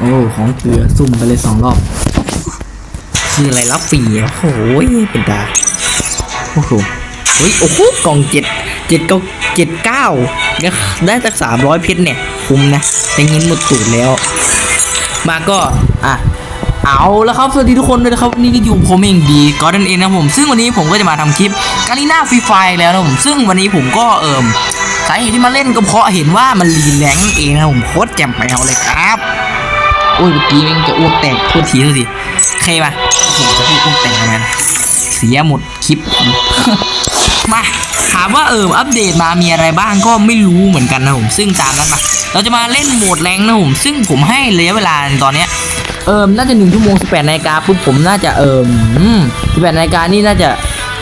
โอ้ ของเกลือซุ่มไปเลยสองรอบ คืออะไรรับฟรีโอ้โหเป็นตาโอ้โหเฮ้ย โอ้โห กล่องเจ็ด เจ็ดเก้า เจ็ดเก้าได้สักสามร้อยเพชรเนี่ย คุ้มนะแต่เงินหมดตูดแล้ว มาก็อะเอาแล้วครับ สวัสดีทุกคนด้วยนะครับ นี่ก็อยู่ผมเองดีก็ดันเองนะผม ซึ่งวันนี้ผมก็จะมาทำคลิปกาลิน่าฟรีไฟแล้วนะผม ซึ่งวันนี้ผมก็เอิมสาเหตุที่มาเล่นก็เพราะเห็นว่ามันรีแรงเองนะผมโคตรแจ่มไปเอาเลยครับ โอ้ยเมื่อกี้มันจะอ้วกแตกโทษทีโทษทีโอเคป่ะผมจะพูดอ้วกแตกทำไมนะเสียหมดคลิป มา ถามว่าเอออัปเดตมามีอะไรบ้างก็ไม่รู้เหมือนกันนะผมซึ่งตามนั้นมาเราจะมาเล่นโหมดแรงนะผมซึ่งผมให้ระยะเวลาในตอนเนี้ยเอิมน่าจะหนึ่งชั่วโมงสิบแปดนาฬิกาปุ๊บผมน่าจะเอิมสิบแปดนาฬิกานี่น่าจะ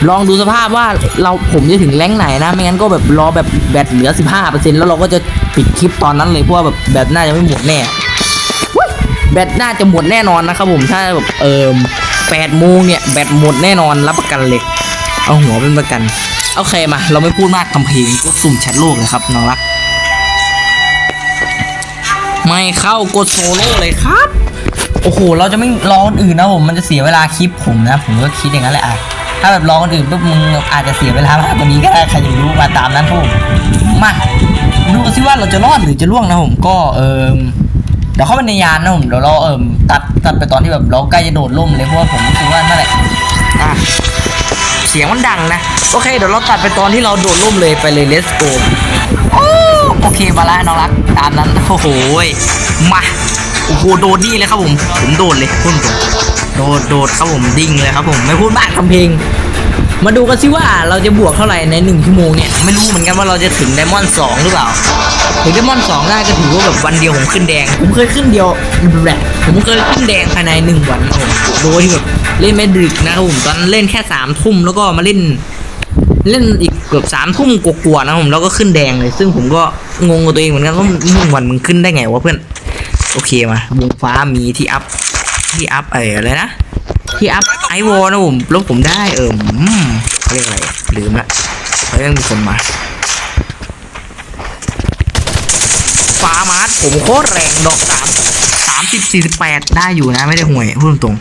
ลองดูสภาพว่าเราผมจะถึงแรงไหนนะ ไม่งั้นก็แบบรอแบบแบตเหลือสิบห้าเปอร์เซ็นต์แล้วเราก็จะปิดคลิปตอนนั้นเลยเพราะว่าแบบแบตน่าจะไม่หมดแน่แบตน่าจะหมดแน่นอนนะครับผมถ้าแบบเอิมแปดโมงเนี่ยแบตหมดแน่นอนรับประกันเลย เอาหัวเป็นประกัน โอเคมา เราไม่พูดมากทำเพลงก็สุ่มแชทโลกเลยครับน้องรัก ไม่เข้ากดโซโล่เลยครับ โอ้โห เราจะไม่รอคนอื่นนะผมมันจะเสียเวลาคลิปผมนะ ผมก็คิดอย่างนั้นแหละอะถ้าแบบรอคนอื่นปุ๊บมึงอาจจะเสียเวลามากกว่านี้ก็ได้ใครจะรู้มาตามนั้นพวกมมาดูกันสิว่าเราจะรอดหรือจะล่วงนะผมก็เอิมเดี๋ยวเข้าไปในยานนะผมเดี๋ยวเราเอิ่มตัดตัดไปตอนที่แบบเราใกล้จะโดดร่มเลยเพราะว่าผมรู้สึกว่านั่นแหละอะ สียงมันดังนะ โอเค เดี๋ยวเราตัดไปตอนที่เราโดดร่มเลยไปเลย let's go โอเคมาละน้องรัก ตามนั้น โอ้โหมาโอ้โหโดดนี่เลยครับผม ผมโดดเลยพุ่นตรงโดดโดดครับผมดิ่งเลยครับผมไม่พูดมากทำเพลง มาดูกันสิว่าเราจะบวกเท่าไหร่ในหนึ่งชั่วโมงเนี่ย ไม่รู้เหมือนกันว่าเราจะถึงไดมอนด์สองหรือเปล่า ถึงไดมอนด์สองได้ก็ถือว่าแบบวันเดียวผมขึ้นแดง ผมเคยขึ้นเดียวแบบผมเคยขึ้นแดงภายในหนึ่งวันนะผมโดยที่แบบเล่นไม่ดึกนะครับผมตอนนั้นเล่นแค่สามทุ่มแล้วก็มาเล่น เล่นอีกเกือบสามทุ่มกว่าๆนะผมแล้วก็ขึ้นแดงเลย ซึ่งผมก็งงกับตัวเองเหมือนกันว่าหนึ่งวันมึงขึ้นได้ไงวะเพื่อนโอเคมาวงฟ้ามีที่อัพที่อัพเอออะไรนะที่อัพไอวอลนะผมแล้วผมได้เอออืมเขาเรียกอะไรลืมละเขายังมีคนมาฟ้า มาร์ทผมโคตรแรงดอกสามสามสิบสี่สิบแปดได้อยู่นะไม่ได้ห่วยพูดตรง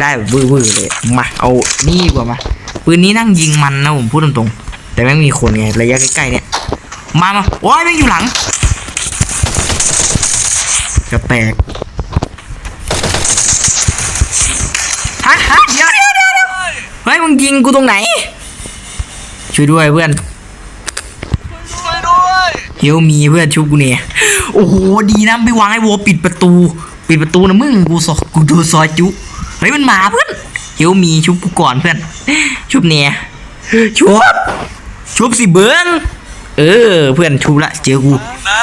ได้แบบวื้อๆเลยมาเอานี่กว่ามาปืนนี้นั่งยิงมันนะผมพูดตรงๆแต่แม่งมีคนไงระยะใกล้ๆเนี่ยมามาโอ้ยแม่งอยู่หลังจะแตกฮะฮะเดี๋ยวเดี๋ยวเดี๋ยวเฮ้ยมึงยิงกูตรงไหนช่วยด้วยเพื่อน ด้วยเฮลมีเพื่อนชุบกูเนี่ยโอ้โหดีนะไม่วางไอ้วัวปิดประตู ปิดประตูนะมึงกูซอกูโดนซอยจุเฮ้ยมันมาเพื่อนเฮลมีชุบกูก่อนเพื่อน ชุบเนี่ยชุบชุบสิเบิ้งเออ เพื่อนชุบละเจอกูนะ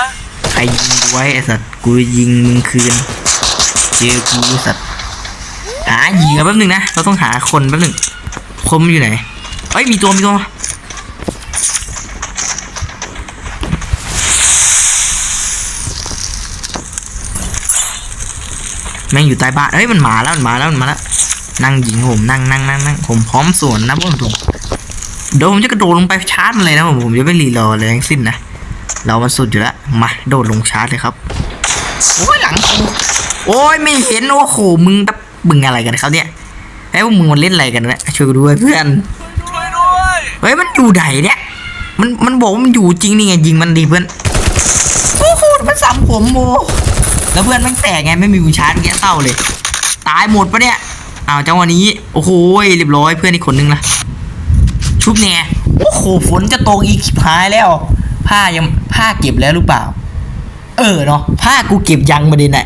ใครยิงกูไว้ไอ้สัตว์กูยิงมึงคืน เจอกูไอ้สัตว์หาเหยื่อแป๊บหนึงนะเราต้องหาคนแป๊บหนึงคนมันอยู่ไหนเอ้ยมีตัวมีตัว แม่งอยู่ใต้บ้านเอ้ยมันมาแล้วมันมาแล้วมันมาแล้วนั่งยิงผมนั่งนั่งนั่งนั่งผมพร้อมสวนนะพวกผมเดี๋ยวผมจะกระโดดลงไปชาร์จมันเลยนะผมผมจะไม่รีรอเลยทั้งสิ้นนะเรามันสุดอยู่แล้วมาโดดลงชาร์จเลยครับโอ้ยหลังกูโอ้ยไม่เห็นโอ้โหมึงตะมึงอะไรกันครับเนี่ยไอ้พวกมึงมันเล่นอะไรกันเนี่ยช่วยกูด้วยเพื่อนช่วยด้วยเฮ้ยมันอยู่ไหนเนี่ยมันมันบอกว่ามันอยู่จริงนี่ไงยิงมันดีเพื่อนโอ้โหมันสับผมโม แล้วเพื่อนมันแตกไงไม่มีวิชาร์จเมื่อกี้เศร้าเลย ตายหมดปะเนี่ยอ้าวจังหวะนี้ โอ้โหเรียบร้อยเพื่อนอีกคนนึงละชุบแน่โอ้โหฝนจะตกอีกหายแล้ว ผ้ายังผ้าเก็บแล้วหรือเปล่า เออเนาะผ้ากูเก็บยังประเด็นน่ะ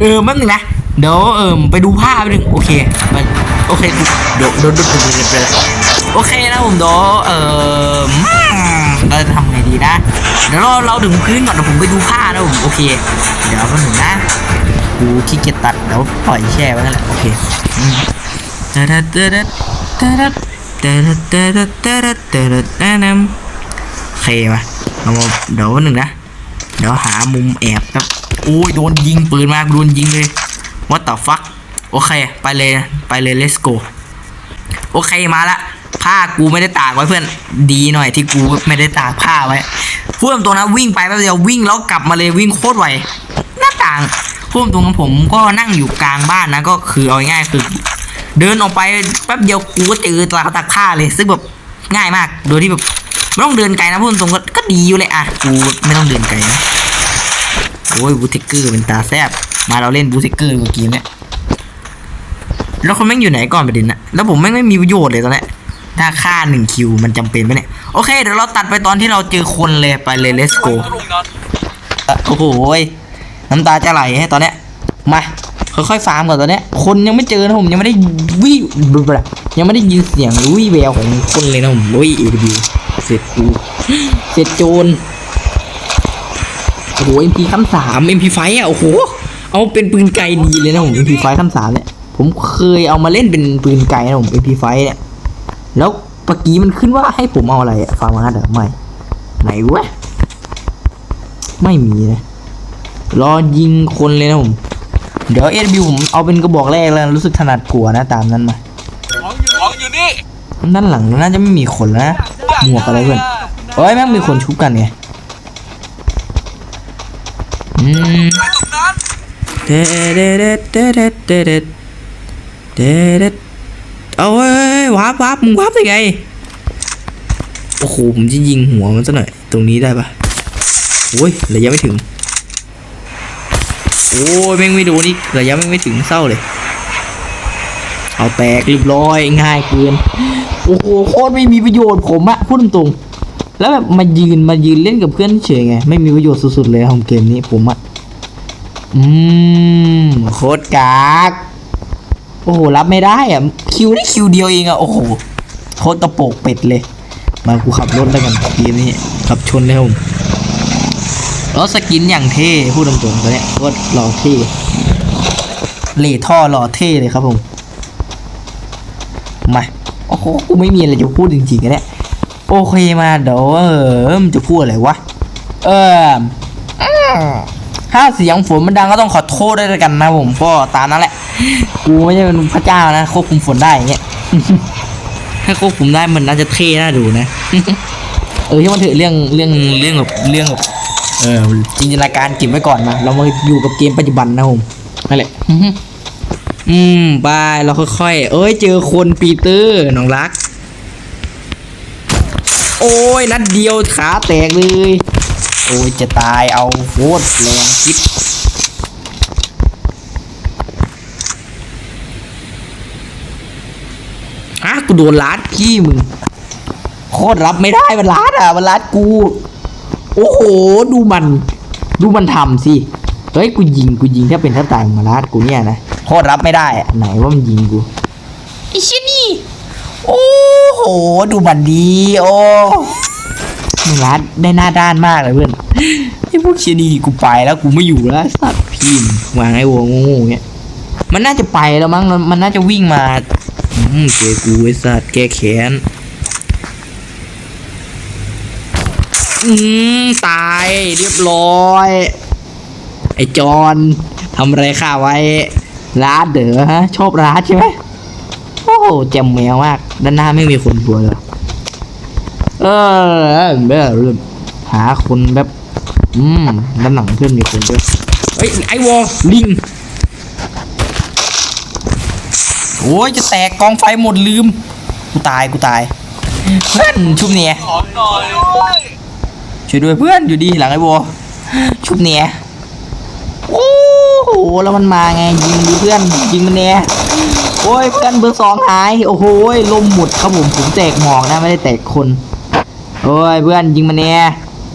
เออมั่งนะเดี๋ยวเอิมไปดูผ้าไปหนึ่งโอเคมันโอเคกูเดี๋ยวเดี๋ยวเดี๋ยวเดี๋ยวเดี๋ยวเดี๋ยวโอเคนะผมเดี๋ยวเออ นะ เดี๋ยวเราเราถึงพื้นก่อนเดี๋ยวผมไปดูผ้านะผมโอเค เดี๋ยวแป๊บนึงนะกูขี้เกียจตัดเดี๋ยวปล่อยแช่ไว้นั่แล้วโอเคเตระเตระเตระเตระเตระเตระเตระแนะนำโอเคป่ะเราเดี๋ยวหนึ่งนะ เดี๋ยวหามุมแอบครับโอ้ยโดนยิงปืนมากโดนยิงเลยวัต่อฟักโอเค ไปเลย ไปเลย let's go โอเค มาละ ผ้ากูไม่ได้ตากไว้เพื่อนดีหน่อยที่กูไม่ได้ตากผ้าไว้พูดตรงนะวิ่งไปแป๊บเดียววิ่งแล้วกลับมาเลยวิ่งโคตรไวหน้าต่างพูดตรงผมก็นั่งอยู่กลางบ้านนะก็คือเอาง่ายคือ เดินออกไปแป๊บเดียวกูก็เจอตาตากผ้าเลย ซึ่งแบบง่ายมากโดยที่แบบไม่ต้องเดินไกลนะพูดตรงก็ก็ดีอยู่เลยอะกูไม่ต้องเดินไกลนะโอ้ยบูติกเกอร์เป็นตาแซบมาเราเล่นบูติกเกอร์เมื่อกี้เนี่ยแล้วคนแม่งอยู่ไหนก่อนประเด็นนะแล้วผมแม่งไม่มีประโยชน์เลยตอนนี้ย ถ้าค่าหนึ่งคิวมันจำเป็นไหมเนี่ย โอเค เดี๋ยวเราตัดไปตอนที่เราเจอคนเลยไปเลย let's go ตรงนั้นโอ้โหน้ำตาจะไหลให้ตอนเนี้ย มา ค่อยๆฟาร์มก่อนตอนเนี้ย คนยังไม่เจอนะผมยังไม่ได้วิยังไม่ได้ยินเสียงวิแววของคนเลยนะผมวิเอวเสร็จกูเสร็จโจรโอ้โห MP คำสาม MP ไฟอะโอ้โหเอาเป็นปืนไกลดีเลยนะผม MP ไฟคำสามเนี่ยผมเคยเอามาเล่นเป็นปืนไกลนะผม MP ไฟเนี่ย แล้วปกี้มันขึ้นว่าให้ผมเอาอะไรฟาร์มาร์ดเอไม่ไหนวะไม่มีนะรอยิงคนเลยนะผม เดี๋ยวเอ็นบิวผมเอาเป็นกระบอกแรกแล้วรู้สึกถนัดกลัวนะตามนั้นมาของอยู่นี่ด้านหลังน่าจะไม่มีคนนะหมวกอะไรเพื่อนเอ้ยแม่งมีคนชุบกันไงอืมเด็ดเด็ดเด็ดเด็ดเด็ดเด็ดเอาเวาร์ปวาร์ปมึงวาร์ปได้ไงโอ้โหผมจะยิงหัวมันซะหน่อยตรงนี้ได้ปะโอ้ยระยะไม่ถึงโอ้ยแม่งไม่โดนอีกระยะแม่งไม่ถึงเศร้าเลย เอาแตกเรียบร้อยง่ายเกินโอ้โหโคตรไม่มีประโยชน์ผมอะพูดตรงๆแล้วแบบมายืนมายืนเล่นกับเพื่อนเฉยไงไม่มีประโยชน์สุดๆเลยของเกมนี้ผมอะอืมโคตรกาก โอ้โห รับไม่ได้อะคิวได้คิวเดียวเองอะโอ้โหโคตรตะโปกเป็ดเลย มากูขับรถแล้วกันเกมนี้ขับชนเลยครับผมแล้วสกินอย่างเท่ พูดตรงๆตัวเนี้ยโคตรหล่อเท่เหลท่อหล่อเท่เลยครับผม มา โอ้โห กูไม่มีอะไรจะพูดจริงๆอะเนี่ยโอเคมาเดี๋ยวเออมนจะพูดอะไรวะ เออถ้าเสียงฝนมันดังก็ต้องขอโทษด้วยแล้วกันนะผมก็ตามนั้นแหละ กูไม่ใช่เป็นพระเจ้านะควบคุมฝนได้อย่างเงี้ย ถ้าควบคุมได้มันน่าจะเท่น่าดูนะ เออที่มันเถอะเรื่องเรื่องเรื่องแบบเรื่องแบบเออจินตนาการเก็บไว้ก่อนนะเรามาอยู่กับเกมปัจจุบันนะผมนั่นแหละอืมบายเราค่อยๆ เอ้ย เจอคนปีเตอร์น้องรัก โอ้ย นัดเดียวขาแตกเลย โอ้ย จะตายเอาโคตรแรงคิด ฮะ กูโดนลัดขี้มึงโคตรรับไม่ได้มันลัดอะมันลัดกู โอ้โห ดูมัน ดูมันทำสิเฮ้ยกูยิงกูยิงถ้าเป็นถ้าตายมาลัดกูเนี่ยนะโคตรรับไม่ได้อะไหนว่ามันยิงกูไอ้ชินี่โอ้โห ดูมันดีโอ้มันลัดได้หน้าด้านมากเลยเพื่อนไอ้พวกเชยนี่กูไปแล้วกูไม่อยู่แล้วสัตว์พิมวางไอ้วัวงูเงี้ยมันน่าจะไปแล้วมั้งมันน่าจะวิ่งมา เจอกูไอ้สัตว์แก้แค้นอืมตายเรียบร้อย ไอจอนทำอะไรข้าไว้ร้านเด๋อฮะ ชอบร้านใช่ไหมโอ้โหแจมแมวมาก ด้านหน้าไม่มีคนตัวเลยเออแบบหาคนแบบ อืมด้านหลังเพื่อนมีคนด้วยเฮ้ยไอวอลลิง โอ้ยจะแตกกองไฟหมดลืม กูตายกูตาย เพื่อนชุบเนี่ยขอหน่อยช่วยด้วยเพื่อนอยู่ดีหลังไอ้โบชุบเนี่ยโอ้โหแล้วมันมาไงยิงดิเพื่อนยิงมันเนี่ยโอ้ยเพื่อนเบอร์สองหายโอ้โหลมหมดครับผมผมแตกหมอกนะไม่ได้แตกคนโอ้ยเพื่อนยิงมันเนี่ย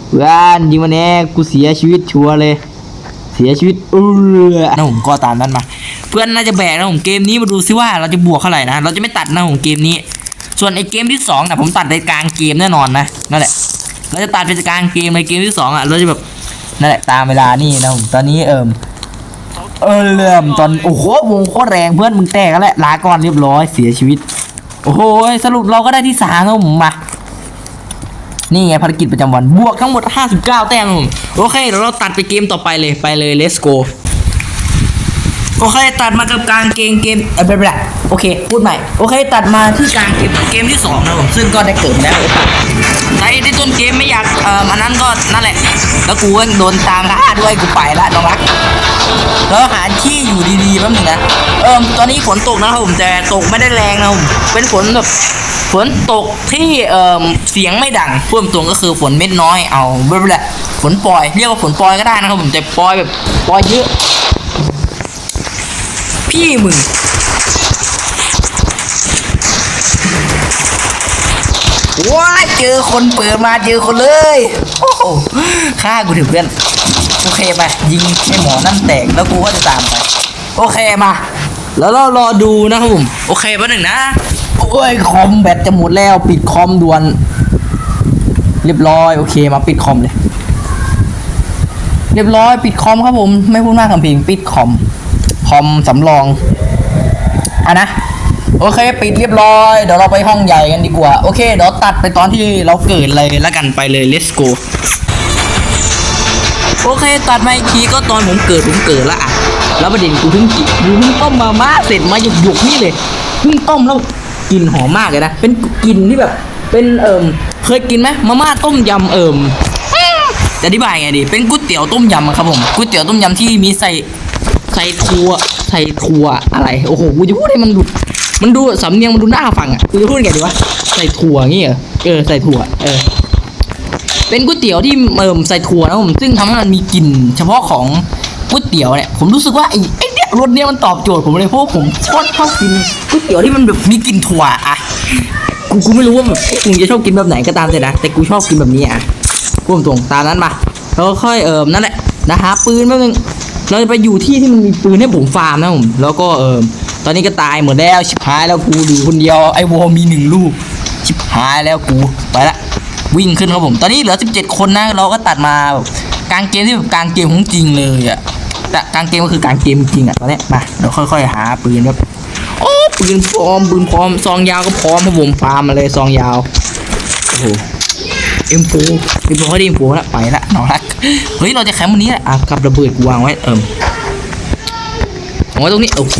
เพื่อนยิงมันเนี่ยกูเสียชีวิตชัวร์เลย เสียชีวิตเออนะผมก็ตามนั้นมา เพื่อนน่าจะแบกนะผมเกมนี้มาดูซิว่าเราจะบวกเท่าไหร่นะเราจะไม่ตัดนะผมเกมนี้ ส่วนไอเกมที่สองนะผมตัดในกลางเกมแน่นอนนะนั่นแหละเราจะตัดเป็นกลางเกมในเกมที่สองอะเราจะแบบนั่นแหละตามเวลานี่นะผมตอนนี้เอิมเออเริ่มตอนโอ้โหวงโคตรแรงเพื่อนมึงแตกแล้วแหละลาก่อนเรียบร้อยเสียชีวิต โอ้โหสรุปเราก็ได้ที่สามแล้วผมมานี่ไงภารกิจประจำวันบวกทั้งหมด 59 แต้มครับผมโอเคเดี๋ยวเราตัดไปเกมต่อไปเลยไปเลย let's go โอเคตัดมากับกลางเกมเกมเออไม่เป็นไรโอเค พูดใหม่ โอเค ตัดมาที่กลางเกมเกมที่สองนะผมซึ่งก็ได้เกิดแล้วในในต้นเกมไม่อยากเอ่ออันนั้นก็นั่นแหละ แล้วกูก็โดนตามล่าด้วยกูไปละน้องรักแล้วหาที่อยู่ดีๆแป๊บหนึงนะเออตอนนี้ฝนตกนะครับผมแต่ตกไม่ได้แรงนะผมเป็นฝนแบบฝนตกที่เอ่อเสียงไม่ดังพูดตรงก็คือฝนเม็ดน้อยเอาไม่เป็นไรฝนปล่อยเรียกว่าฝนปล่อยก็ได้นะครับผมแต่ปล่อยแบบปล่อยเยอะ พี่มึงว้าเจอคนเปิดมาเจอคนเลยโอ้โหฆ่ากูถึงเพื่อนโอเคไปยิงให้หมอนั่นแตกแล้วกูก็จะตามไป โอเคมา แล้วเรารอดูนะครับผมโอเคแป๊บหนึ่งนะโอ้ยคอมแบตจะหมดแล้วปิดคอมด่วน เรียบร้อยโอเคมาปิดคอมเลย เรียบร้อยปิดคอมครับผม ไม่พูดมากคำพิงปิดคอม คอมสำรองอะนะ โอเค ปิดเรียบร้อย เดี๋ยวเราไปห้องใหญ่กันดีกว่า โอเค เดี๋ยวตัดไปตอนที่เราเกิดเลยแล้วกันไปเลย let's go โอเค ตัดมาอีกทีก็ตอนผมเกิดผมเกิดละอะ แล้วประเด็นกูเพิ่งกินกูเพิ่งต้มมาม่าเสร็จมาหยุกหยุกนี่เลย เพิ่งต้มแล้วกลิ่นหอมมากเลยนะ เป็นกลิ่นที่แบบ เป็นเอิมเคยกินไหมมาม่าต้มยำเอิมจะอธิบายไงดี เป็นก๋วยเตี๋ยวต้มยำครับผม ก๋วยเตี๋ยวต้มยำที่มีใส่ ใส่ถั่วใส่ถั่วอะไร โอ้โห กูจะพูดให้มันดูมันดูสำเนียงมันดูน่าฟังอะ กูจะพูดไงดีวะ ใส่ถั่วงี้เหรอ เออ ใส่ถั่วเออ เป็นก๋วยเตี๋ยวที่เอิมใส่ถั่วนะผม ซึ่งทำให้มันมีกลิ่นเฉพาะของก๋วยเตี๋ยวเนี่ย ผมรู้สึกว่าไอ้ไอ้เนี่ยรสเนี่ยมันตอบโจทย์ผมเลย เพราะว่าผมโคตรชอบกินก๋วยเตี๋ยวที่มันแบบมีกลิ่นถั่วอะ กูกูไม่รู้ว่าแบบมึงจะชอบกินแบบไหนก็ตามแต่นะ แต่กูชอบกินแบบนี้อะพูดตรงตามนั้นมาแล้วก็ค่อยเอิมนั่นแหละ นะฮะปืนแป๊บนึงเราจะไปอยู่ที่ที่มันมีปืนให้ผมฟาร์มนะผมแล้วก็เอิมตอนนี้ก็ตายหมดแล้วชิบหายแล้วกูดูคนเดียวไอ้วอมีหนึ่งลูกชิบหายแล้วกูไปละวิ่งขึ้นครับผมตอนนี้เหลือ 17 คนนะเราก็ตัดมาแบบกลางเกมที่แบบกลางเกมของจริงเลยอะแต่กลางเกมก็คือกลางเกมจริงอะตอนนี้มาเดี๋ยวค่อย ๆ หาปืนครับโอ้ปืนพร้อมปืนพร้อมซองยาวก็พร้อมครับผมฟาร์มมาเลยซองยาวโอ้โห เอ็มโฟเอ็มโฟเขาดีเอ็มโฟละไปละน้องรักเฮ้ยเราจะแคมป์วันนี้แหละอะกับระเบิดวางไว้เอิมวางไว้ตรงนี้โอเค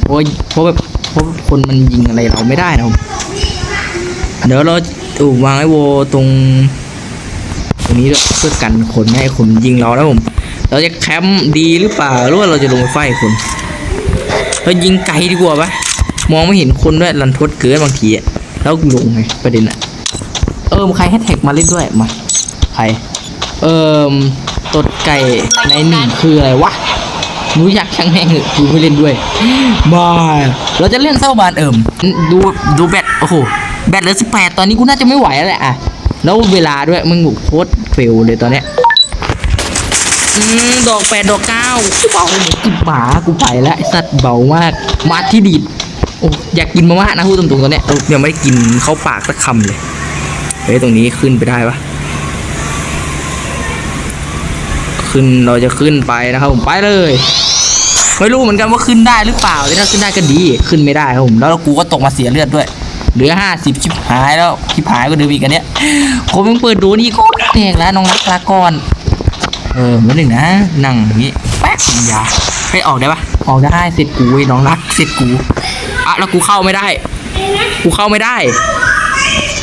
เพราะเพราะแบบเพราะคนมันยิงอะไรเราไม่ได้นะผมเดี๋ยวเราถูกวางไอ้โวตรงตรงนี้ด้วยเพื่อกันคนไม่ให้คนยิงเราแล้วผม เราจะแคมป์ดีหรือเปล่าหรือว่าเราจะลงไปไฟคนเรายิงไกลดีกว่าปะมองไม่เห็นคนด้วยรันทดเกินบางทีอะแล้วลงไงประเด็นอะ เออใครแฮชแท็กมาเล่นด้วยมาใคร เอิมตดไก่ในหนึ่งคืออะไรวะรู้อยากช่างแม่งเหอะกูไม่เล่นด้วยมาเราจะเล่นเศร้าบานเอิมดูดูแบตโอ้โหแบตเหลือสิบแปดตอนนี้กูน่าจะไม่ไหวแล้วแหละอะแล้วเวลาด้วยมึงบอกโคตรเฟลเลยตอนเนี้ยอืมดอกแปดดอกเก้ากูเบาเหมือนกินหมากูไปแล้วไอสัตว์เบามากมาที่ดีดโอ้อยากกินมาม่านะพูดตรงๆตอนเนี้ยยังไม่ได้กินเข้าปากสักคำเลย เฮ้ยตรงนี้ขึ้นไปได้ปะขึ้นเราจะขึ้นไปนะครับผมไปเลยไม่รู้เหมือนกันว่าขึ้นได้หรือเปล่าถ้าขึ้นได้ก็ดีขึ้นไม่ได้ครับผมแล้วกูก็ตกมาเสียเลือดด้วยเหลือห้าสิบชิบหายแล้วชิบหายก็เดิมอีกอันเนี้ยผมยังเปิดดูนี่ก็แตกแล้วน้องรักลาก่อนเออมาหนึ่งนะนั่งอย่างนี้แป๊กอยาไปออกได้ปะออกได้เสร็จกูไอ้น้องรักเสร็จกูอะแล้วกูเข้าไม่ได้ กูเข้าไม่ได้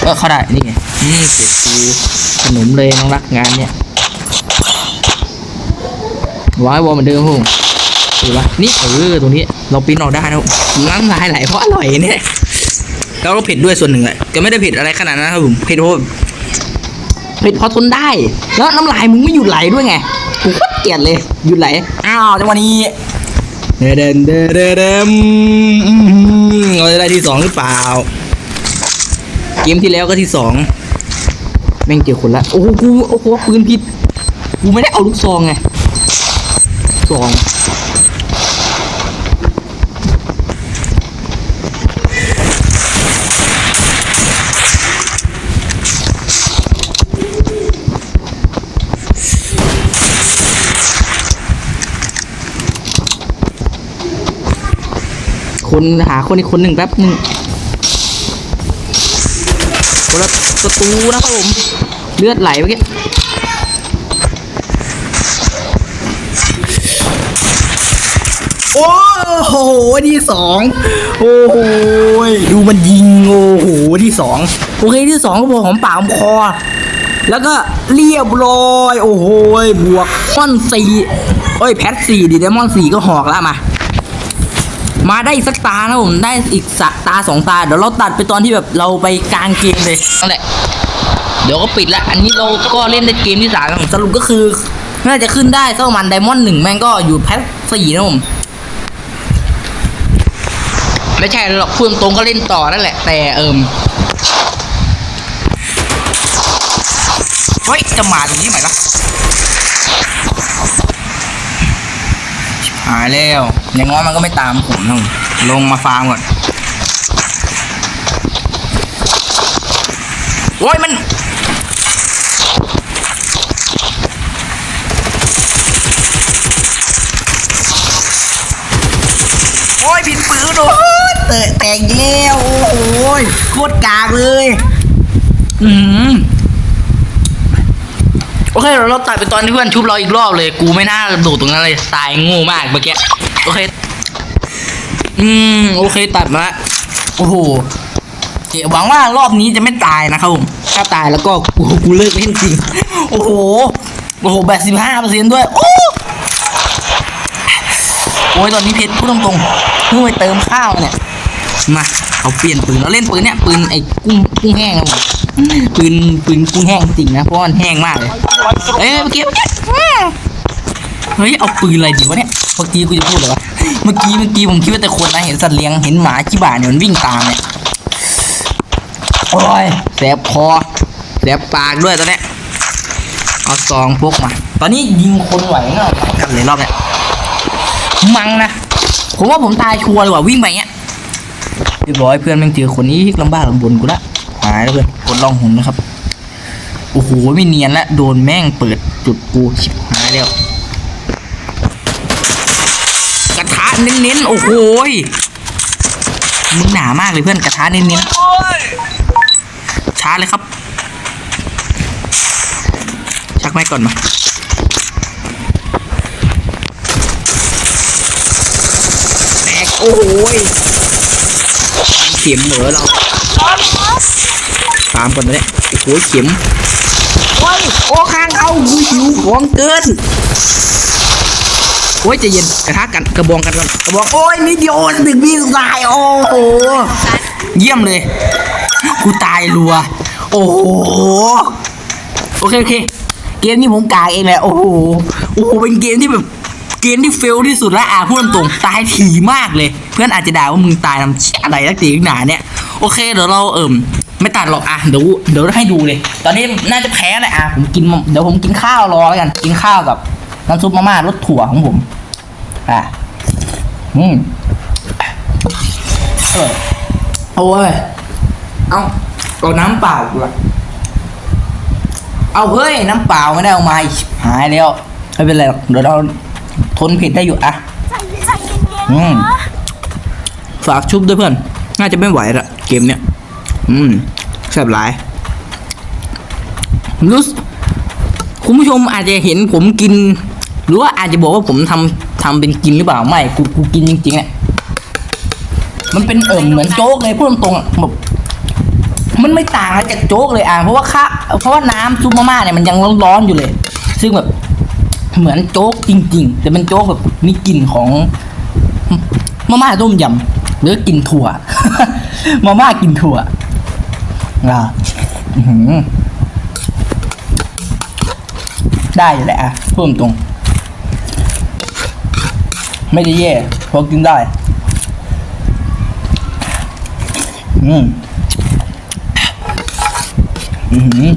เออเข้าได้นี่ไง นี่เสร็จกูขนมเลยน้องรักงานเนี้ยวายวอลเหมือนเดิมพวกถือปะนี่เออตรงนี้เราปีนออกได้นะน้ำลายไหลเพราะอร่อยเนี่ยแล้วเราเผ็ดด้วยส่วนหนึ่งแหละก็ไม่ได้เผ็ดอะไรขนาดนั้นครับผมเผ็ดเพราะเผ็ดพอทนได้ แล้วน้ำลายมึงไม่หยุดไหลด้วยไงกูเกลียดเลยหยุดไหลอ้าวจังหวะนี้เดนเดนเดเดเดมเราจะได้ที่สองหรือเปล่าเกมที่แล้วก็ที่สอง แม่งเจอคนละโอ้โหกูโอ้โหปืนผิดกูไม่ได้เอาลูกซองไงสองคนหาคนอีกคนหนึ่งแป๊บหนึ่ง คนละประตูนะครับผม เลือดไหลเมื่อกี้โอ้โหที่สองโอ้โหดูมันยิงโอ้โหที่สองโอเคที่สองก็พอหอมปากหอมคอ แล้วก็เรียบร้อย โอ้โหบวกมอนสี่เอ้ยแพทสี่ดิเดมอนสี่ก็หอกแล้วมา มาได้อีกสักตานะผมได้อีกสักตาสองตา เดี๋ยวเราตัดไปตอนที่แบบเราไปกลางเกมเลยนั่นแหละเดี๋ยวก็ปิดละอันนี้เราก็เล่นในเกมที่สามครับผมสรุปก็คือน่าจะขึ้นได้สักประมาณไดมอนด์หนึ่งแม่งก็อยู่แพทสี่นะผมไม่ใช่หรอกพูดตรงๆก็เล่นต่อนั่นแหละ แต่เอิมเฮ้ยจะมาตรงนี้ไหมล่ะชิบ หายแล้วอย่างน้อยมันก็ไม่ตามผมนะผมลงมาฟาร์มก่อนโอ้ยมันโอ้ยผิดปืนโอ้ยเตะแตกแล้วโอ้โหโคตรกากเลย อืม เคเราเราตัดไปตอนที่เพื่อนชุบเราอีกรอบเลย กูไม่น่าโดดตรงนั้นเลยตายโง่มากเมื่อกี้โอเค อืมโอเคตัดมาโอ้โหเดี๋วหวังว่ารอบนี้จะไม่ตายนะครับผมถ้าตายแล้วก็กูกูเลิกเล่นจริงโอ้โหโอ้โหแปดสิบห้าเปอร์เซ็นต์ด้วยโอ้โอ้ยตอนนี้เพชรพูดตรงๆเพิ่งไปเติมข้าวเนี่ยมาเอาเปลี่ยนปืนเราเล่นปืนเนี่ยปืนไอ้กุ้งกุ้งแห้งครับผม ปืนปืนกุ้งแห้งจริงนะเพราะว่ามันแห้งมากเลยเอ้ยเมื่อกี้เมื่อกี้เฮ้ยเอาปืนอะไรดีวะเนี่ยเมื่อกี้กูจะพูดเลยวะเมื่อกี้เมื่อกี้ผมคิดว่าแต่คนนะเห็นสัตว์เลี้ยงเห็นหมาชิบะเนี่ยมันวิ่งตามเนี่ยโอ้ยแสบคอแสบปากด้วยตอนเนี้ยเอาซองพกมา ตอนนี้ยิงคนไหวเงากันเลยรอบเนี้ยมังนะผมว่าผมตายชัวร์เลยว่ะวิ่งไปเงี้ยเรียบร้อยเพื่อนแม่งเจอคนนี้ลำบากลำบนกูละ หายแล้วเพื่อนกดลองหุ่นนะครับ โอ้โหไม่เนียนละโดนแม่งเปิดจุดกูชิบหายแล้ว กระทะเน้นๆ โอ้โหยมึงหนามากเลยเพื่อนกระทะเน้นๆ ช้าเลยครับ ชักไม่ก่อนมาแตกโอ้โหยเข็มเหมือเรา ตามก่อนนะเนี่ยโอ้โหเข็มโอ้ยโอ้ข้างเอากูหิวของเกินโอ้ยจะเย็นกระทะกันกระบองกันก่อนกระบองโอ้ยนิดเดียวถึงพี่ตายโอ้โหเยี่ยมเลย กูตายรัว โอ้โหโอเคโอเค เกมนี้ผมกายเองแหละโอ้โหโอ้โหเป็นเกมที่แบบเกมที่เฟลที่สุดละอะพูดตรงตายถี่มากเลย เพื่อนอาจจะด่าว่ามึงตายทำเชี่ยอะไรนักตีนักหนาเนี่ยโอเคเดี๋ยวเราเอิ่ม ไม่ตัดหรอกอะเดี๋ยวเดี๋ยวให้ดูเลย ตอนนี้น่าจะแพ้แหละอะผมกินเดี๋ยวผมกินข้าวรอแล้วกัน กินข้าวกับน้ำซุปมาม่ารสถั่วของผม อะอืมเออโอ้ยเอาเอาน้ำเปล่าดีกว่าเอาเฮ้ยน้ำเปล่าไม่ได้เอามาอีกหายแล้วไม่เป็นไรหรอกเดี๋ยวเราทนเผ็ดได้อยู่อะใจเย็นอืมๆนะฝากชุบด้วยเพื่อน น่าจะไม่ไหวละเกมเนี้ย อืมแซ่บหลายรู้สึกคุณผู้ชมอาจจะเห็นผมกิน หรือว่าอาจจะบอกว่าผมทำทำเป็นกินหรือเปล่าไม่กูกูกินจริงๆอะมันเป็นเอิ่มเหมือนโจ๊กเลยพูดตรงๆอะแบบมันไม่ต่างอะไรจากโจ๊กเลยอะเพราะว่าข้าเพราะว่าน้ำซุปมาม่าเนี่ยมันยังร้อนๆอยู่เลย ซึ่งแบบเหมือนโจ๊กจริง ๆ แต่เป็นโจ๊กแบบมีกลิ่นของมาม่าต้มยำหรือกินถั่ว มาม่ากินถั่ว อ่าอื้อหือได้อยู่แหละอะพูดตรง ไม่ได้แย่พอกินได้ อืมอือหือ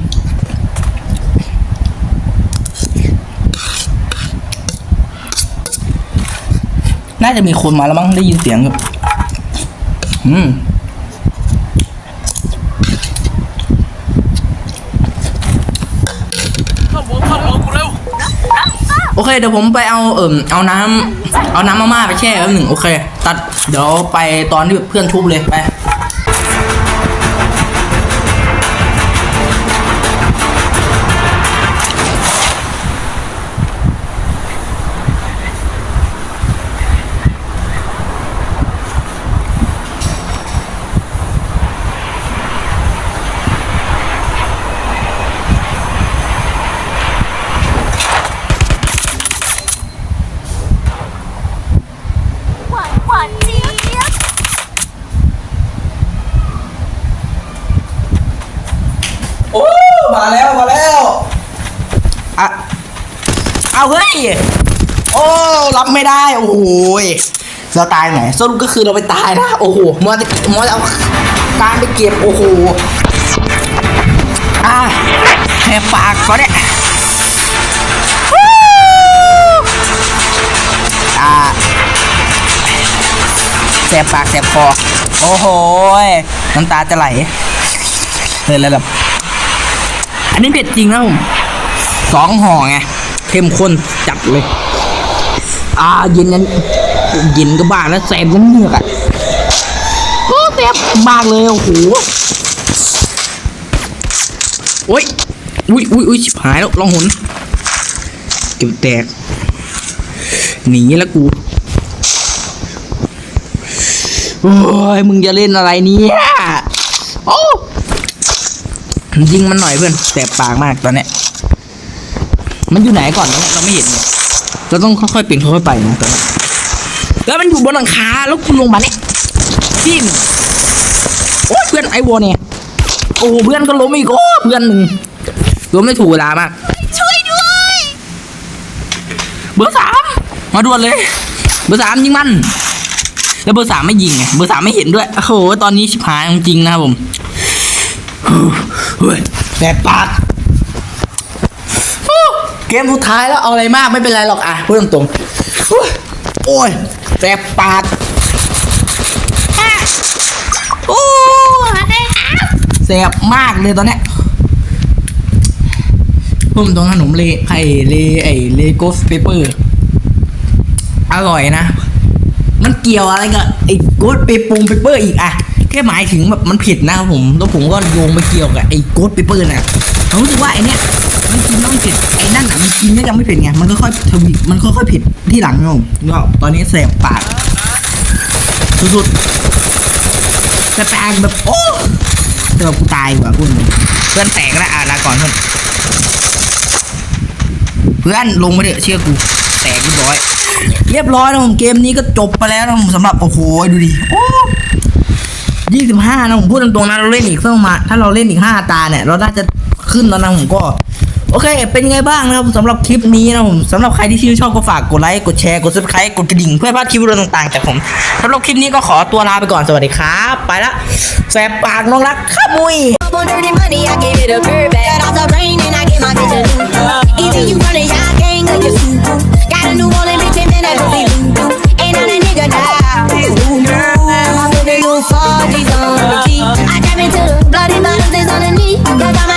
น่าจะมีคนมาแล้วมั้งได้ยินเสียงอยู่อืม เข้าหัวเข้าหัวกูเร็ว โอ เคเดี๋ยวผมไปเอาเอิ่มเอาน้ำเอาน้ำมาม่าไปแช่แป๊บหนึ่งโอเค ตัดเดี๋ยวไปตอนที่เพื่อนทุบเลยไป รับไม่ได้ โอ้โหเราตายไหนสรุปก็คือเราไปตายนะ โอ้โหมอจะมอจะเอาการไปเก็บ โอ้โหอะแหกปากก็เนี่ยอ่าแสบปากแสบคอ โอ้โหยน้ำตาจะไหลเลยแล้วแบบอันนี้เผ็ดจริงนะผมสองห่อไง เข้มข้นจัดเลย อ่าเย็นนั้นเย็นก็บ้าแล้วแสบยังเหงือกอะโอ้แสบมากเลยโอ้โหโอ้ยอุ้ยอุ้ยอุ้ยชิบหายแล้วลองหนเก็บแตกหนีแล้วกูโอ้ยมึงจะเล่นอะไรเนี่ยโอ้ยิงมันหน่อยเพื่อนแสบปากมากตอนเนี้ยมันอยู่ไหนก่อนเนี่ยเราไม่เห็นเนี่ย เราต้องค่อยๆเปลี่ยนค่อยๆไปนะตอนนี้แล้วมันอยู่บนหลังคาแล้วคุณลงมาเนี่ยทิมโอ้ยเพื่อนไอวอเนี่ยโอ้เพื่อนก็ล้มอีกโอ้เพื่อนหนึ่งล้มไม่ถูกเวลามากช่วยด้วยเบอร์สามมาด่วนเลย เบอร์สามยิงมัน แล้วเบอร์สามไม่ยิงไงเบอร์สามไม่เห็นด้วยโอ้โหตอนนี้ชิบหายจริงๆนะครับผมเฮ้ยแสบปากฮู้ เกมสุดท้ายแล้วเอาอะไรมากไม่เป็นไรหรอกอะพูดตรงๆฮู้โอ้ยแสบปากโอ้อะไรครับแสบมากเลยตอนเนี้ยพูดตรงๆขนมเลไอเลไอเลโกสเปเปอร์อร่อยนะ มันเกี่ยวอะไรกับไอ้โกดเปปงเปเปอร์อีกอะแค่หมายถึงแบบมันผิดนะครับผม แล้วผมก็โยงไปเกี่ยวกับไอ้โกดเปเปอร์น่ะผมรู้สึกว่าไอ้เนี้ย มันกินแล้วมันผิดไอ้นั่นอะมันกินแล้วยังไม่ผิดไงมันก็ค่อยทวีมันค่อยๆผิดที่หลังนะผมก็ตอนนี้แสบปากสุดๆแตกแบบโอ้แต่แบบกูตายกว่าพูดเพื่อนแตกแล้วอะลาก่อนเพื่อนเพื่อนลงมาเถอะเชื่อกูแตกเรียบร้อยเรียบร้อยนะผมเกมนี้ก็จบไปแล้วนะผมสำหรับโอ้โหดูดิโอ้ยี่สิบห้านะผมพูดตรงๆนะเราเล่นอีกสักประมา ถ้าเราเล่นอีกห้าตาเนี่ย เราน่าจะขึ้นแล้วนะผมก็ โอเค เป็นไงบ้างนะครับสำหรับคลิปนี้นะผมสำหรับใครที่ชื่นชอบก็ฝากกดไลค์ กดแชร์ กด subscribe กดกระดิ่งเพื่อไม่พลาดคลิปวิดีโอต่างๆจากผมสำหรับคลิปนี้ก็ขอตัวลาไปก่อน สวัสดีครับ ไปละแสบปากน้องรักข้ามุย Up on dirty money, I give it a curve back. Cut off the brain and I get my bitch a new. Either you running, y'all gang or you super. Got a new wallet, bitch, and then I go be voodoo. Ain't on a nigga now. Ooh, no. I'm moving new 40s on the G. I jump into the bloody bottles, it's on the knee. Cause all